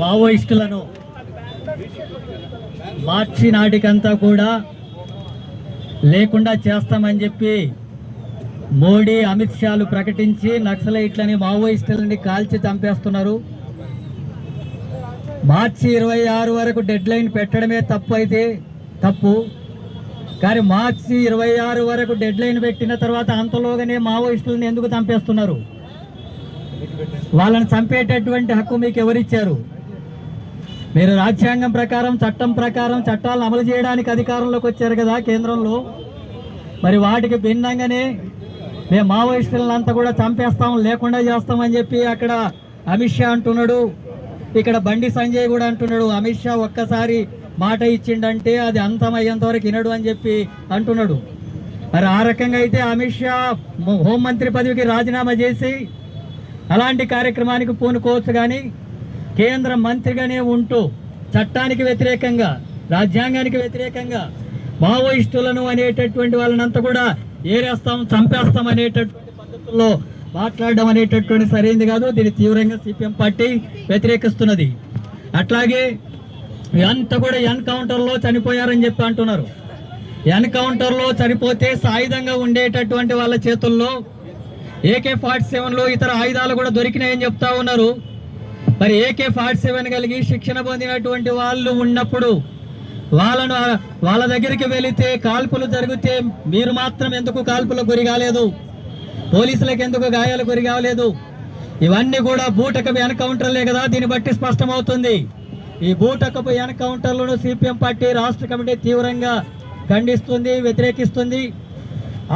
మావోయిస్టులను మార్చి నాటికంతా కూడా లేకుండా చేస్తామని చెప్పి మోడీ అమిత్ షాలు ప్రకటించి నక్సలైట్లని మావోయిస్టులని కాల్చి చంపేస్తున్నారు. మార్చి ఇరవై ఆరు వరకు డెడ్ లైన్ పెట్టడమే తప్పు అయితే తప్పు. కానీ మార్చి ఇరవై ఆరు వరకు డెడ్ లైన్ పెట్టిన తర్వాత అంతలోగానే మావోయిస్టులను ఎందుకు చంపేస్తున్నారు? వాళ్ళని చంపేటటువంటి హక్కు మీకు ఎవరిచ్చారు? మీరు రాజ్యాంగం ప్రకారం చట్టం ప్రకారం చట్టాలను అమలు చేయడానికి అధికారంలోకి వచ్చారు కదా కేంద్రంలో. మరి వాటికి భిన్నంగానే మేము మావోయిస్టులంతా కూడా చంపేస్తాం లేకుండా చేస్తామని చెప్పి అక్కడ అమిత్ షా అంటున్నాడు. ఇక్కడ బండి సంజయ్ కూడా అంటున్నాడు. అమిత్ షా ఒక్కసారి మాట ఇచ్చిండంటే అది అంతమయ్యేంత వరకు వినడు అని చెప్పి అంటున్నాడు. మరి ఆ రకంగా అయితే అమిత్ షా హోంమంత్రి పదవికి రాజీనామా చేసి అలాంటి కార్యక్రమానికి పూనుకోవచ్చు కానీ కేంద్ర మంత్రిగానే ఉంటూ చట్టానికి వ్యతిరేకంగా రాజ్యాంగానికి వ్యతిరేకంగా మావోయిస్టులను అనేటటువంటి వాళ్ళనంతా కూడా ఏరేస్తాం చంపేస్తాం అనేటటువంటి పద్ధతుల్లో మాట్లాడడం అనేటటువంటి సరైనది కాదు. దీన్ని తీవ్రంగా సిపిఎం పార్టీ వ్యతిరేకిస్తున్నది. అట్లాగే అంత కూడా ఎన్కౌంటర్లో చనిపోయారని చెప్పి అంటున్నారు. ఎన్కౌంటర్లో చనిపోతే సాయుధంగా ఉండేటటువంటి వాళ్ళ చేతుల్లో ఏకే ఫార్టీ సెవెన్లో ఇతర ఆయుధాలు కూడా దొరికినాయని చెప్తా ఉన్నారు. మరి ఏకే ఫార్టీ సెవెన్ కలిగి శిక్షణ పొందినటువంటి వాళ్ళు ఉన్నప్పుడు వాళ్ళను వాళ్ళ దగ్గరికి వెళితే కాల్పులు జరిగితే మీరు మాత్రం ఎందుకు కాల్పులకు గురి కాలేదు? పోలీసులకు ఎందుకు గాయాలు గురి కాలేదు? ఇవన్నీ కూడా బూటకపు ఎన్కౌంటర్లే కదా దీన్ని బట్టి స్పష్టమవుతుంది. ఈ బూటకపు ఎన్కౌంటర్లను సిపిఎం పార్టీ రాష్ట్ర కమిటీ తీవ్రంగా ఖండిస్తుంది వ్యతిరేకిస్తుంది.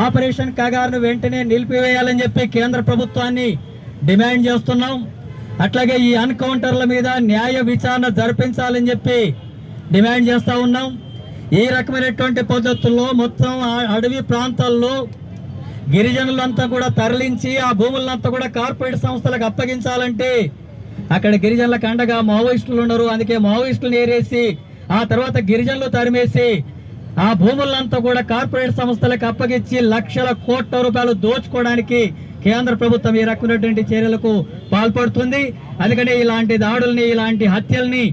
ఆపరేషన్ కగారును వెంటనే నిలిపివేయాలని చెప్పి కేంద్ర ప్రభుత్వాన్ని డిమాండ్ చేస్తున్నాం. అట్లాగే ఈ ఎన్కౌంటర్ల మీద న్యాయ విచారణ జరిపించాలని చెప్పి డిమాండ్ చేస్తూ ఉన్నాం. ఈ రకమైనటువంటి పద్ధతుల్లో మొత్తం అడవి ప్రాంతాల్లో గిరిజనులంతా కూడా తరలించి ఆ భూములంతా కూడా కార్పొరేట్ సంస్థలకు అప్పగించాలంటే అక్కడ గిరిజనులకు అండగా మావోయిస్టులు ఉన్నారు. అందుకే మావోయిస్టులు ఏరేసి ఆ తర్వాత గిరిజనులు తరిమేసి ఆ భూములంతా కూడా కార్పొరేట్ సంస్థలకు అప్పగించి లక్షల కోట్ల రూపాయలు దోచుకోవడానికి కేంద్ర ప్రభుత్వం ఈ రకమైనటువంటి చర్యలకు పాల్పడుతుంది. అందుకని ఇలాంటి దాడుల్ని ఇలాంటి హత్యల్ని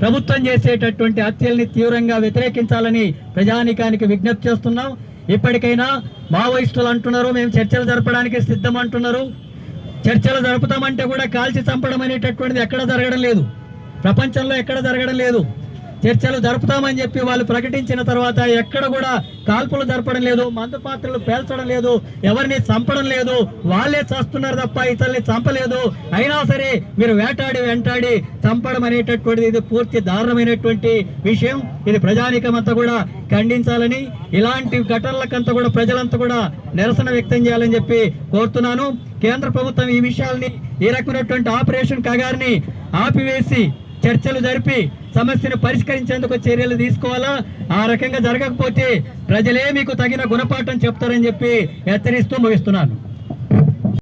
ప్రభుత్వం చేసేటటువంటి హత్యల్ని తీవ్రంగా వ్యతిరేకించాలని ప్రజానీకానికి విజ్ఞప్తి చేస్తున్నాం. ఇప్పటికైనా మావోయిస్టులు అంటున్నారు మేము చర్చలు జరపడానికి సిద్ధం అంటున్నారు. చర్చలు జరుపుతామంటే కూడా కాల్చి చంపడం అనేటటువంటిది ఎక్కడ జరగడం లేదు. ప్రపంచంలో ఎక్కడ జరగడం లేదు. చర్చలు జరుపుతామని చెప్పి వాళ్ళు ప్రకటించిన తర్వాత ఎక్కడ కూడా కాల్పులు జరపడం లేదు మందు పాత్రలు పేల్చడం లేదు ఎవరిని చంపడం లేదు. వాళ్ళే చేస్తున్నారు తప్ప ఇతరుల్ని చంపలేదు. అయినా సరే మీరు వేటాడి వెంటాడి చంపడం అనేటటువంటిది ఇది పూర్తి దారుణమైనటువంటి విషయం. ఇది ప్రజానీకమంతా కూడా ఖండించాలని ఇలాంటి ఘటనలకంతా కూడా ప్రజలంతా కూడా నిరసన వ్యక్తం చేయాలని చెప్పి కోరుతున్నాను. కేంద్ర ప్రభుత్వం ఈ విషయాల్ని ఈ రకమైనటువంటి ఆపరేషన్ కగారిని ఆపివేసి చర్చలు జరిపి సమస్యను పరిష్కరించేందుకు చర్యలు తీసుకోవాలా? ఆ రకంగా జరగకపోతే ప్రజలే మీకు తగిన గుణపాఠం చెప్తారని చెప్పి హెచ్చరిస్తూ ముగిస్తున్నాను.